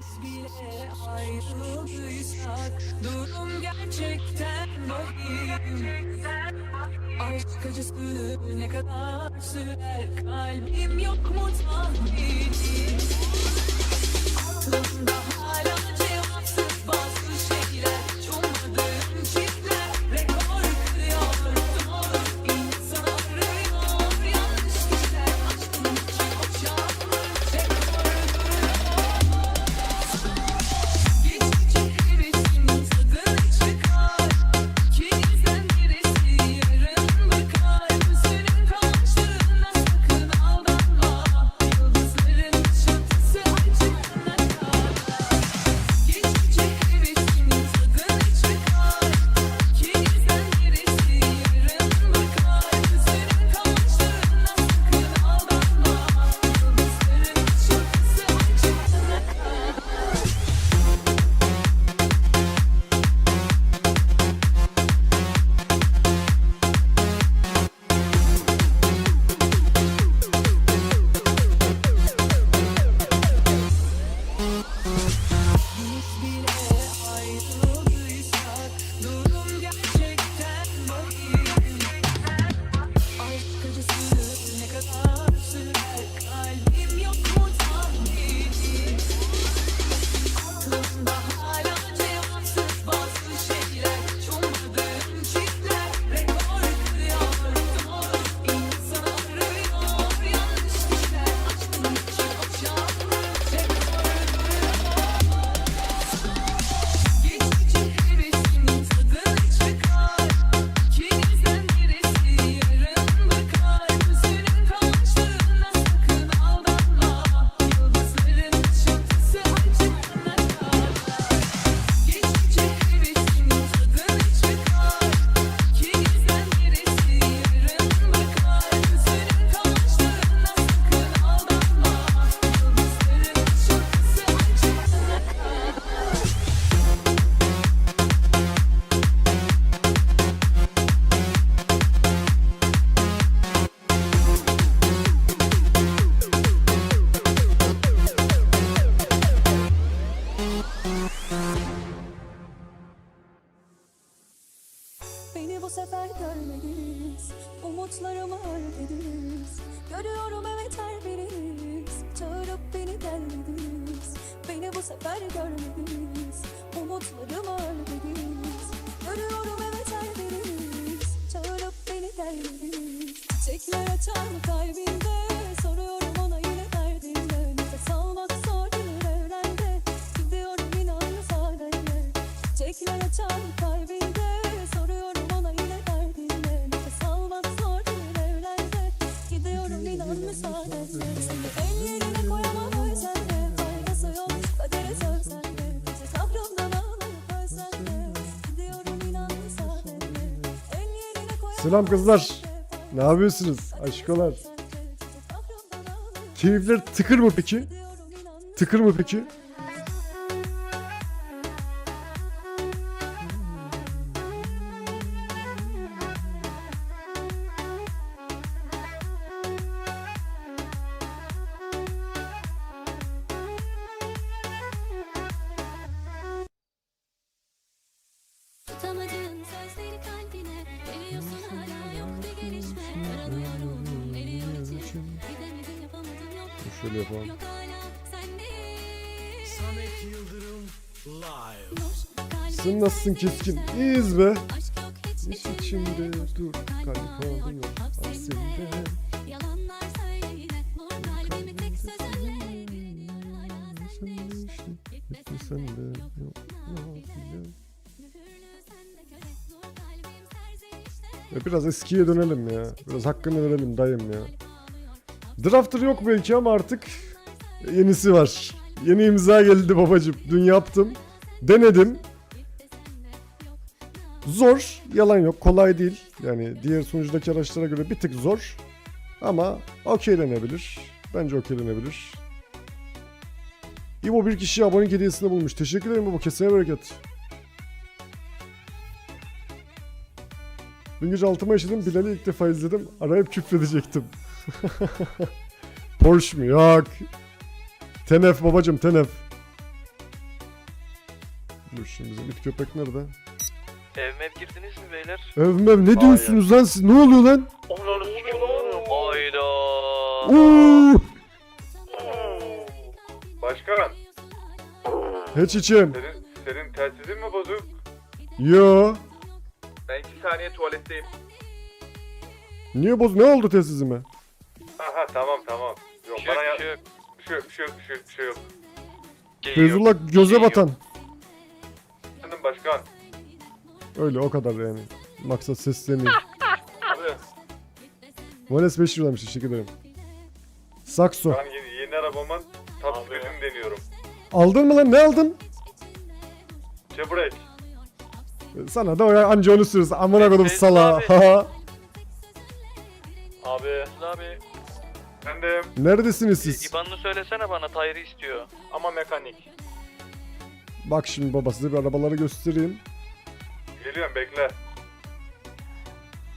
Biz bile ayrıldıysak durum gerçekten vahim Aşk acısı ne kadar sürer kalbim yok mu tahmin? Aklımda Selam kızlar. Ne yapıyorsunuz? Aşkolar. Keyifler tıkır mı peki? Tıkır mı peki? Samet Yıldırım Live Sen nasılsın keskin? İyiyiz be. İş içimde dur kalp ağlıyor aslında. Sen de ya biraz eskiye dönelim ya. Biraz hakkını verelim dayım ya. Drafter yok belki ama artık yenisi var. Yeni imza geldi babacım. Dün yaptım. Denedim. Zor. Yalan yok. Kolay değil. Yani diğer sunucudaki araçlara göre bir tık zor. Ama okeylenebilir. Bence okeylenebilir. İbo bir kişi abonelik hediyesini bulmuş. Teşekkür ederim İbo. Kesene bereket. Dün gece altıma yaşadım. Bilal'i ilk defa izledim. Arayıp küfredecektim. Porsche mu? Yok. Tenef babacım tenef. Dur şimdi bizim it köpek nerede? Evime girdiniz mi beyler? Övmem ne diyorsunuz lan siz? Ne oluyor lan? Onları suçluyorum. Hayda. Oo! Başkan, Hiç içim. senin, senin telsizin mi bozuk? Yo. Ben iki saniye tuvaletteyim. Niye boz? Ne oldu telsizime? Şey yok. Bir şey yok, bir şey yok, şey yok, şey. Feyzullah göze batan. Efendim başkan. Öyle o kadar yani. Maksat sesleneyim. Abi, Vales 5 liramış teşekkür ederim. Sakso. ben yeni, yeni arabamın speed'ini deniyorum. Aldın mı lan? Ne aldın? Çebrek. Sana da o ya anca onu sürüyorsun. Amına kodum Feyzullah sala. Abi. Abi Efendim. Neredesiniz siz? İban'ını söylesene bana Tayrı istiyor. Ama mekanik. Bak şimdi baba size bir arabaları göstereyim. Geliyorum bekle.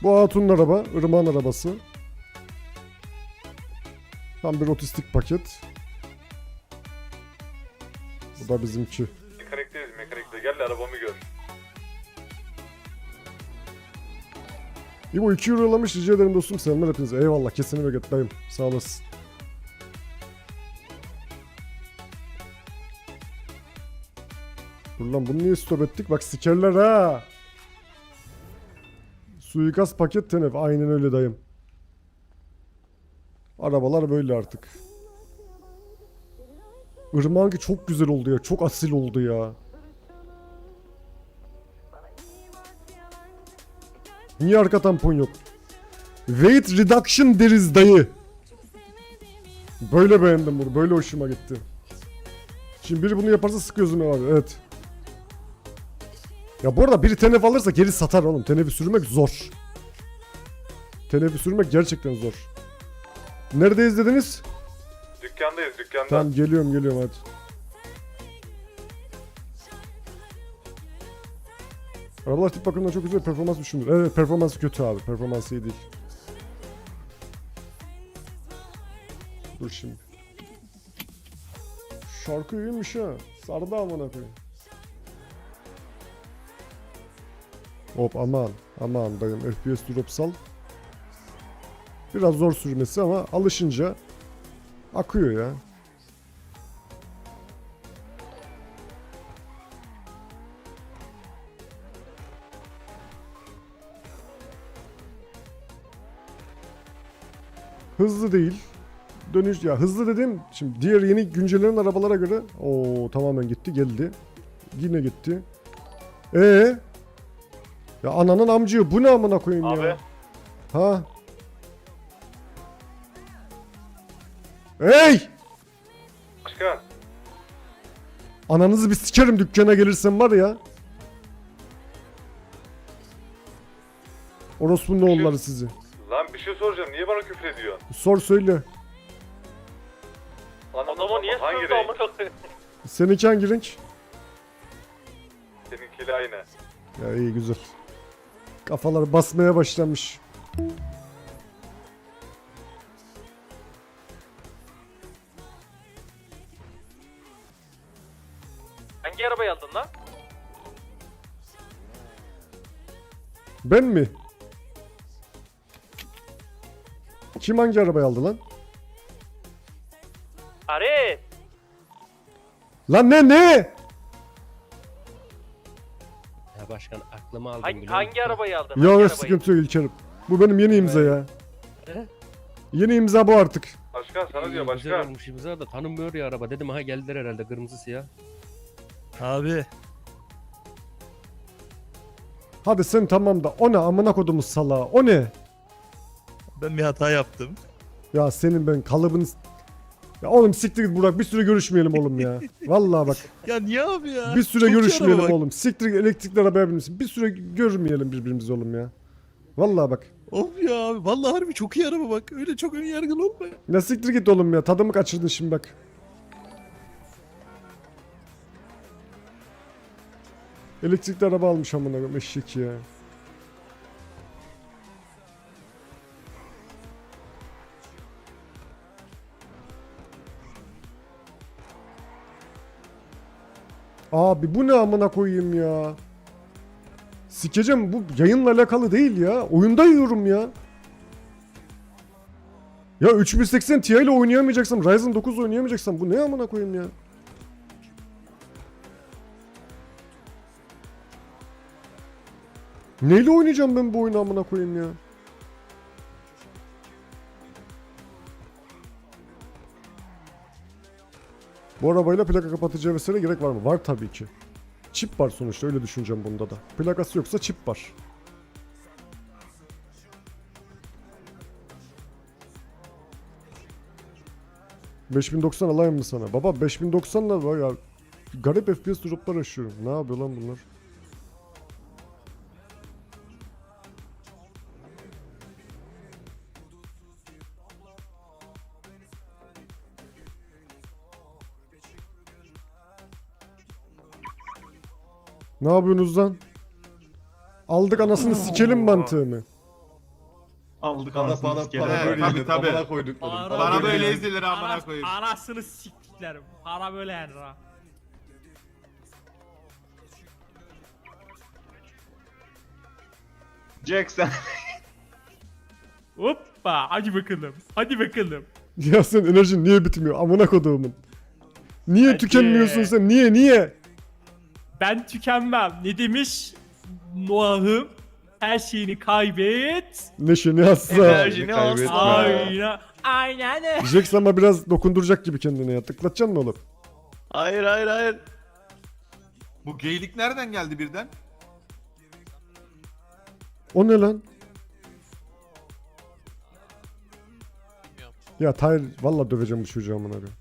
Bu Hatun'un araba, Irmak'ın arabası. Tam bir otistik paket. Bu da bizimki. Mekanikteyiz mekanikte. Gel de arabamı gör. İbo 2 euro yollamış rica ederim dostum selamlar hepinize. Eyvallah kesini ve dayım. Sağ olasın. Dur lan bunu niye stop ettik? Bak sikerler ha. Suikast paket tenef. Aynen öyle dayım. Arabalar böyle artık. Irmak'ınki çok güzel oldu ya. Çok asil oldu ya. Niye arka tampon yok? Weight reduction deriz dayı. Böyle beğendim bunu. Böyle hoşuma gitti. Şimdi biri bunu yaparsa sık gözüme abi. Evet. Ya bu arada biri tenef alırsa geri satar oğlum. Tenefi sürmek zor. Tenefi sürmek gerçekten zor. Nerede izlediniz? Dükkandayız dükkanda. Tamam geliyorum geliyorum hadi. Arabalar tip bakımından çok güzel performans düşündür. Evet performansı kötü abi. Performansı iyi değil. Dur şimdi. Şarkı iyiymiş ha. Sardı amına koyayım. Hop aman aman dayım FPS drop sal. Biraz zor sürmesi ama alışınca akıyor ya. Hızlı değil. Dönüş ya hızlı dedim. Şimdi diğer yeni güncellenen arabalara göre o tamamen gitti geldi. Yine gitti. E Ya ananın amcığı bu ne amına koyayım Abi. ya. Ha? Hey! Başkan. Ananızı bir sikerim dükkana gelirsem var ya. Orospu'nun oğulları sizi. Şey soracağım. Niye bana küfür ediyorsun? Sor söyle. Adama niye Hangi renk? koyayım? Seninki hangi renk? Seninkiyle aynı. Ya iyi güzel. Kafalar basmaya başlamış. Hangi arabayı aldın lan? Ben mi? Kim hangi arabayı aldı lan? Arif. Lan ne ne? Ya başkan aklıma aldım Hangi, biliyor hangi musun? arabayı aldın? Ya hangi yok arabayı? sıkıntı yok İlker'im. Bu benim yeni imza ya. He? Yeni imza bu artık. Başkan sana diyor Güzel başkan. olmuş imza da tanınmıyor ya araba. Dedim ha geldiler herhalde kırmızı siyah. Abi Hadi sen tamam da o ne amına kodumuz salağı o ne? Ben bir hata yaptım. Ya senin ben kalıbını... Ya oğlum siktir git Burak bir süre görüşmeyelim oğlum ya. Vallahi bak Ya niye abi ya? bir süre Çok iyi görüşmeyelim araba bak. oğlum. Siktir git elektrikli arabaya binmişsin. Bir süre görmeyelim birbirimizi oğlum ya. Vallahi bak. Of ya abi vallahi harbi çok iyi araba bak. Öyle çok ön yargılı olma. Ya siktir git oğlum ya. Tadımı kaçırdın şimdi bak. Elektrikli araba almış amına koyayım eşek ya. Abi bu ne amına koyayım ya. Sikeceğim bu yayınla alakalı değil ya. Oyunda yiyorum ya. Ya 3080 Ti ile oynayamayacaksam, Ryzen 9 oynayamayacaksam bu ne amına koyayım ya. Neyle oynayacağım ben bu oyunu amına koyayım ya? Bu arabayla plaka kapatıcı vesaire gerek var mı? Var tabii ki. Çip var sonuçta öyle düşüneceğim bunda da. Plakası yoksa çip var. ...5090 alayım mı sana? Baba 5090'lar var ya... ...garip FPS droplar yaşıyorum. Ne yapıyor lan bunlar? Ne yapıyorsunuz lan? Aldık anasını sikelim mantığını. Aldık Para anasını para sikerim. para böyle Tabii, yenir. tabii. Amına koyduklarım. Para Para böyle böyle ezilir amına koyayım. Anasını siktiklerim. Para böyle ha. Jack sen. Hoppa hadi bakalım. Hadi bakalım. Ya sen enerjin niye bitmiyor amına koduğumun? Niye Hadi. tükenmiyorsun sen? Niye niye? Ben tükenmem. Ne demiş Noah'ım? Her şeyini kaybet. Neşeni yazsa. Enerjini kaybetme. asla. Aynen. Aynen. Jax ama biraz dokunduracak gibi kendine ya. Tıklatacaksın mı oğlum? Hayır hayır hayır. Bu geylik nereden geldi birden? O ne lan? Ya Tahir valla döveceğim bu çocuğu amına koyayım.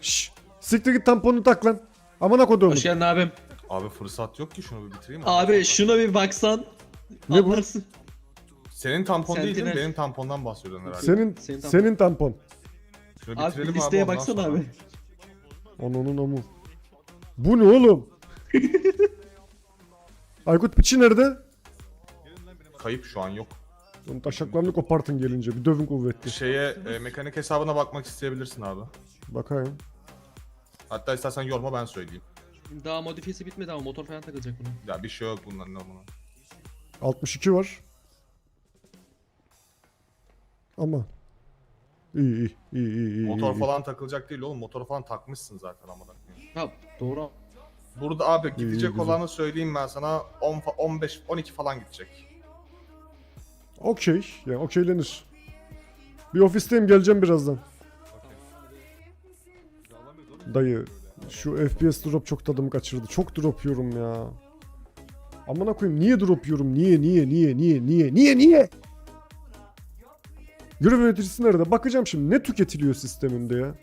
Şşş. Siktir git tamponunu tak lan. Amına koduğumun. Hoş geldin abim. Abi fırsat yok ki şunu bir bitireyim. Abi şuna bir baksan. Ne bu? anlarsın. Senin tampon değil değil mi? Sentinel. Benim tampondan bahsediyorsun herhalde. Senin Senin tampon. senin tampon. Şunu Abi bitirelim bir listeye ondan baksana sonra. abi. Ananın amı. Bu ne oğlum? Aykut piçi nerede? Kayıp şu an yok. Onun taşaklarını kopartın gelince. Bir dövün kuvvetli. Şeye e, mekanik hesabına bakmak isteyebilirsin abi. Bakayım. Hatta istersen yorma ben söyleyeyim. Daha modifiyesi bitmedi ama motor falan takılacak buna. Ya bir şey yok bunların amına. 62 var. Ama. İyi iyi iyi iyi iyi. Motor iyi. falan takılacak değil oğlum. Motoru falan takmışsın zaten amına. koyayım. Ha doğru. Burada abi gidecek güzel. olanı söyleyeyim ben sana 10 fa- 15 12 falan gidecek. Okey. Yani okeylenir. Bir ofisteyim geleceğim birazdan. Dayı şu FPS drop çok tadımı kaçırdı. Çok drop yiyorum ya. Amına koyayım niye drop yiyorum? Niye niye niye niye niye niye niye? Görev yöneticisi nerede? Bakacağım şimdi ne tüketiliyor sistemimde ya.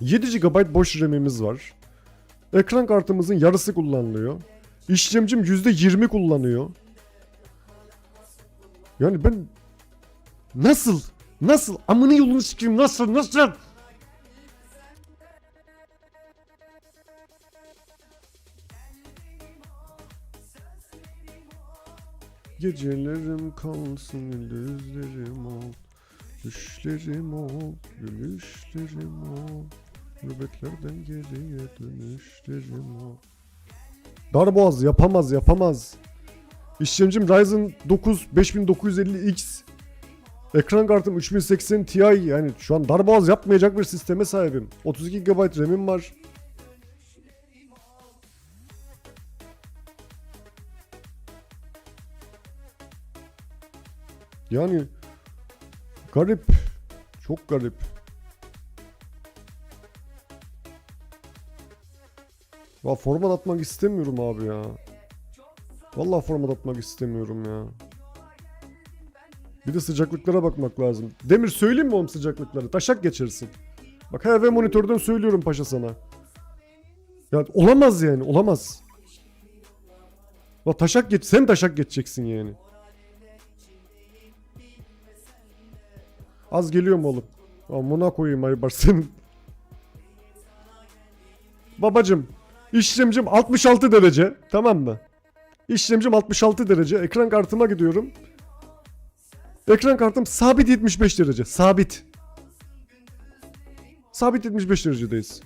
7 GB boş RAM'imiz var. Ekran kartımızın yarısı kullanılıyor. İşlemcim %20 kullanıyor. Yani ben nasıl nasıl amını yolunu sikeyim nasıl nasıl Gecelerim kalsın gündüzlerim ol Düşlerim ol gülüşlerim ol Nöbetlerden geriye dönüşlerim ol Darboğaz yapamaz yapamaz İşlemcim Ryzen 9 5950X. Ekran kartım 3080 Ti yani şu an darboğaz yapmayacak bir sisteme sahibim. 32 GB RAM'im var. Yani garip. Çok garip. Ya format atmak istemiyorum abi ya. Vallahi format atmak istemiyorum ya. Bir de sıcaklıklara bakmak lazım. Demir söyleyeyim mi oğlum sıcaklıkları? Taşak geçersin. Bak HV monitörden söylüyorum paşa sana. Ya olamaz yani olamaz. Bak taşak geç sen taşak geçeceksin yani. Az geliyor mu oğlum? Amına koyayım Aybar senin. Babacım işlemcim 66 derece tamam mı? İşlemcim 66 derece. Ekran kartıma gidiyorum. Ekran kartım sabit 75 derece. Sabit. Sabit 75 derecedeyiz.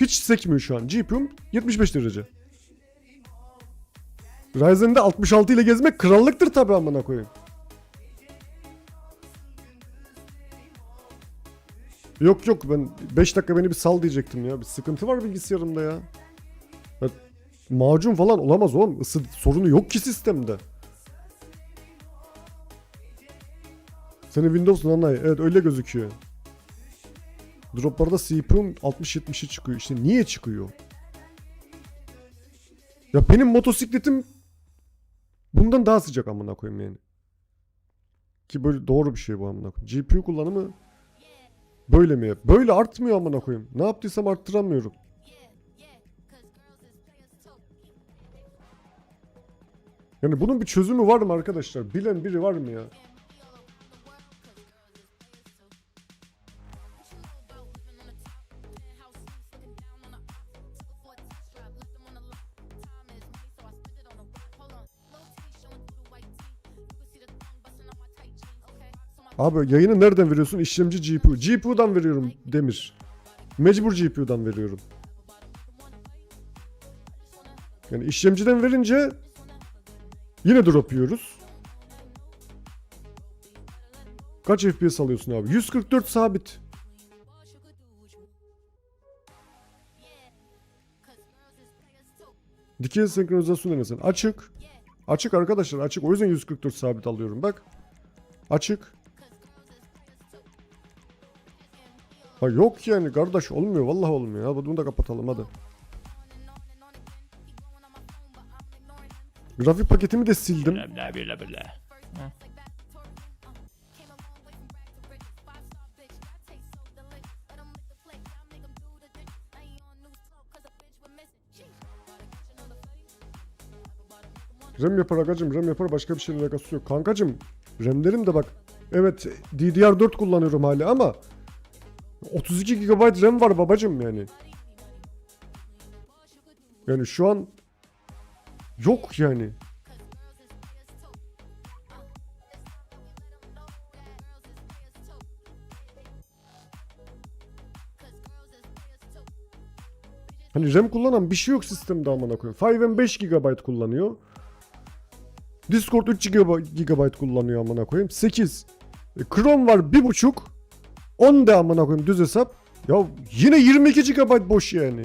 Hiç sekmiyor şu an. GPU'm 75 derece. Ryzen'de 66 ile gezmek krallıktır tabi amına koyayım. Yok yok ben 5 dakika beni bir sal diyecektim ya. Bir sıkıntı var bilgisayarımda ya. ya macun falan olamaz oğlum. Isı sorunu yok ki sistemde. Senin Windows'un anlay. Evet öyle gözüküyor. Droplarda CPU'm 60-70'e çıkıyor. İşte niye çıkıyor? Ya benim motosikletim bundan daha sıcak amına koyayım yani. Ki böyle doğru bir şey bu amına koyayım. GPU kullanımı böyle mi? Böyle artmıyor amına koyayım. Ne yaptıysam arttıramıyorum. Yani bunun bir çözümü var mı arkadaşlar? Bilen biri var mı ya? Abi yayını nereden veriyorsun? İşlemci GPU. GPU'dan veriyorum Demir. Mecbur GPU'dan veriyorum. Yani işlemciden verince yine drop yiyoruz. Kaç FPS alıyorsun abi? 144 sabit. Dikey senkronizasyon denesin. Açık. Açık arkadaşlar açık. O yüzden 144 sabit alıyorum bak. Açık. Ha yok yani kardeş olmuyor vallahi olmuyor ya. Bunu da kapatalım hadi. Grafik paketimi de sildim. Bla bla bla bla. RAM yapar agacım RAM yapar başka bir şeyin alakası yok. Kankacım RAM'lerim de bak. Evet DDR4 kullanıyorum hala ama 32 GB RAM var babacım yani. Yani şu an yok yani. Hani RAM kullanan bir şey yok sistemde amına koyayım. 5M 5 GB kullanıyor. Discord 3 GB, GB kullanıyor amına koyayım. 8. E, Chrome var 1.5. 10 de amına koyayım düz hesap. Ya yine 22 GB boş yani.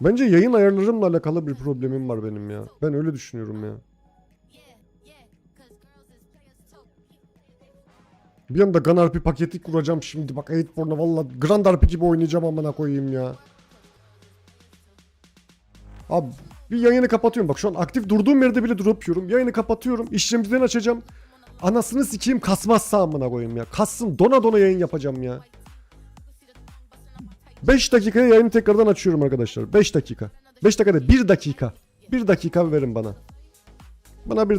Bence yayın ayarlarımla alakalı bir problemim var benim ya. Ben öyle düşünüyorum ya. Bir anda Gun RP paketi kuracağım şimdi. Bak 8born'a valla Grand RP gibi oynayacağım amına koyayım ya. Abi bir yayını kapatıyorum. Bak şu an aktif durduğum yerde bile drop yiyorum. Yayını kapatıyorum. İşlemciden açacağım. Anasını sikeyim kasmazsa amına koyayım ya. Kassın dona dona yayın yapacağım ya. 5 dakikaya yayını tekrardan açıyorum arkadaşlar. 5 dakika. 5 dakikada 1 dakika. 1 dakika verin bana. Bana bir